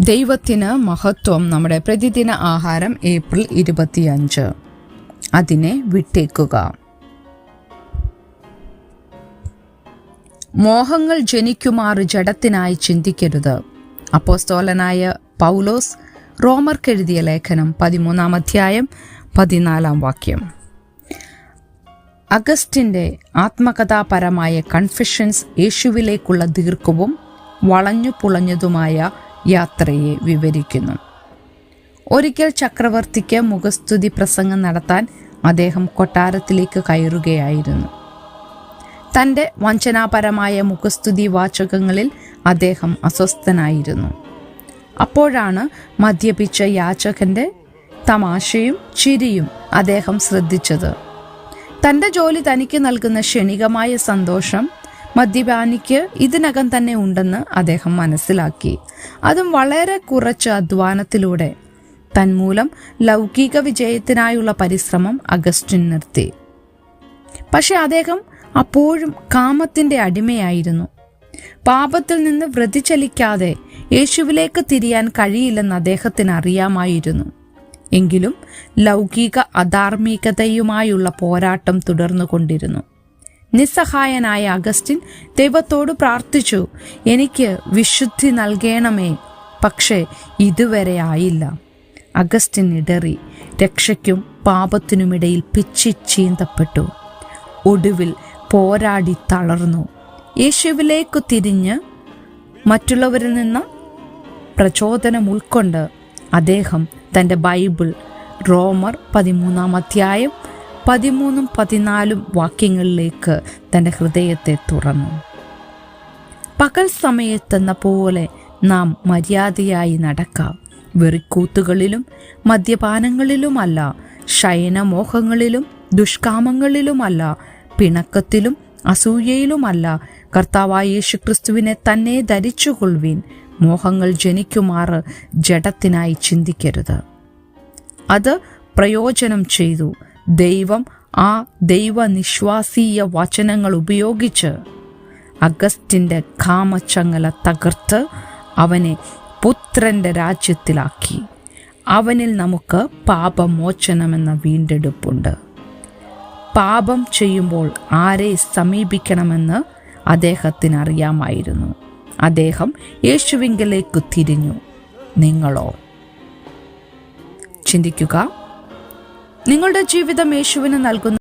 ദൈവത്തിന് മഹത്വം നമ്മുടെ പ്രതിദിന ആഹാരം ഏപ്രിൽ ഇരുപത്തിയഞ്ച്. അതിനെ വിട്ടേക്കുക. മോഹങ്ങൾ ജനിക്കുമാറ് ജഡത്തിനായി ചിന്തിക്കരുത്. അപ്പോസ്തോലനായ പൗലോസ് റോമർക്കെഴുതിയ ലേഖനം പതിമൂന്നാം അധ്യായം പതിനാലാം വാക്യം. അഗസ്റ്റിന്റെ ആത്മകഥാപരമായ കൺഫെഷൻസ് യേശുവിലേക്കുള്ള ദീർഘവും വളഞ്ഞു പുളഞ്ഞതുമായ യാത്രയെ വിവരിക്കുന്നു. ഒരിക്കൽ ചക്രവർത്തിക്ക് മുഖസ്തുതി പ്രസംഗം നടത്താൻ അദ്ദേഹം കൊട്ടാരത്തിലേക്ക് കയറുകയായിരുന്നു. തന്റെ വഞ്ചനാപരമായ മുഖസ്തുതി വാചകങ്ങളിൽ അദ്ദേഹം അസ്വസ്ഥനായിരുന്നു. അപ്പോഴാണ് മദ്യപിച്ച യാചകന്റെ തമാശയും ചിരിയും അദ്ദേഹം ശ്രദ്ധിച്ചത്. തന്റെ ജോലി തനിക്ക് നൽകുന്ന ക്ഷണികമായ സന്തോഷം മദ്യപാനിക്ക് ഇതിനകം തന്നെ ഉണ്ടെന്ന് അദ്ദേഹം മനസ്സിലാക്കി. അതും വളരെ കുറച്ച് അധ്വാനത്തിലൂടെ. തന്മൂലം ലൗകിക വിജയത്തിനായുള്ള പരിശ്രമം അഗസ്റ്റിൻ നിർത്തി. പക്ഷെ അദ്ദേഹം അപ്പോഴും കാമത്തിന്റെ അടിമയായിരുന്നു. പാപത്തിൽ നിന്ന് വ്യതിചലിക്കാതെ യേശുവിലേക്ക് തിരിയാൻ കഴിയില്ലെന്ന് അദ്ദേഹത്തിന് അറിയാമായിരുന്നു. എങ്കിലും ലൗകിക അധാർമികതയുമായുള്ള പോരാട്ടം തുടർന്നുകൊണ്ടിരുന്നു. നിസ്സഹായനായ അഗസ്റ്റിൻ ദൈവത്തോട് പ്രാർത്ഥിച്ചു എനിക്ക് വിശുദ്ധി നൽകണമേ പക്ഷേ ഇതുവരെ ആയില്ല. അഗസ്റ്റിൻ ഇടറി രക്ഷയ്ക്കും പാപത്തിനുമിടയിൽ പിച്ചി ചീന്തപ്പെട്ടു. ഒടുവിൽ പോരാടി തളർന്നു. യേശുവിലേക്ക് തിരിഞ്ഞ് മറ്റുള്ളവരിൽ നിന്ന് പ്രചോദനം ഉൾക്കൊണ്ട് അദ്ദേഹം തന്റെ ബൈബിൾ റോമർ പതിമൂന്നാം അധ്യായം പതിമൂന്നും പതിനാലും വാക്യങ്ങളിലേക്ക് തന്റെ ഹൃദയത്തെ തുറന്നു. പകൽ സമയത്തെന്ന പോലെ നാം മര്യാദയായി നടക്കാം. വെറിക്കൂത്തുകളിലും മദ്യപാനങ്ങളിലുമല്ല ശയനമോഹങ്ങളിലും ദുഷ്കാമങ്ങളിലുമല്ല പിണക്കത്തിലും അസൂയയിലുമല്ല കർത്താവായ യേശുക്രിസ്തുവിനെ തന്നെ ധരിച്ചുകൊള്ളുവിൻ. മോഹങ്ങൾ ജനിക്കുമാറ് ജഡത്തിനായി ചിന്തിക്കരുത്. അത് പ്രയോജനം ചെയ്തു. ദൈവം ആ ദൈവനിശ്വാസീയ വചനങ്ങൾ ഉപയോഗിച്ച് അഗസ്റ്റിന്റെ കാമച്ചങ്ങല തകർത്ത് അവനെ പുത്രന്റെ രാജ്യത്തിലാക്കി. അവനിൽ നമുക്ക് പാപമോചനമെന്ന വീണ്ടെടുപ്പുണ്ട്. പാപം ചെയ്യുമ്പോൾ ആരെ സമീപിക്കണമെന്ന് അദ്ദേഹത്തിന് അറിയാമായിരുന്നു അദ്ദേഹം യേശുവിങ്കലേക്ക് തിരിഞ്ഞു. നിങ്ങളോ? ചിന്തിക്കുക. നിങ്ങളുടെ ജീവിതം യേശുവിന് നൽകുന്ന.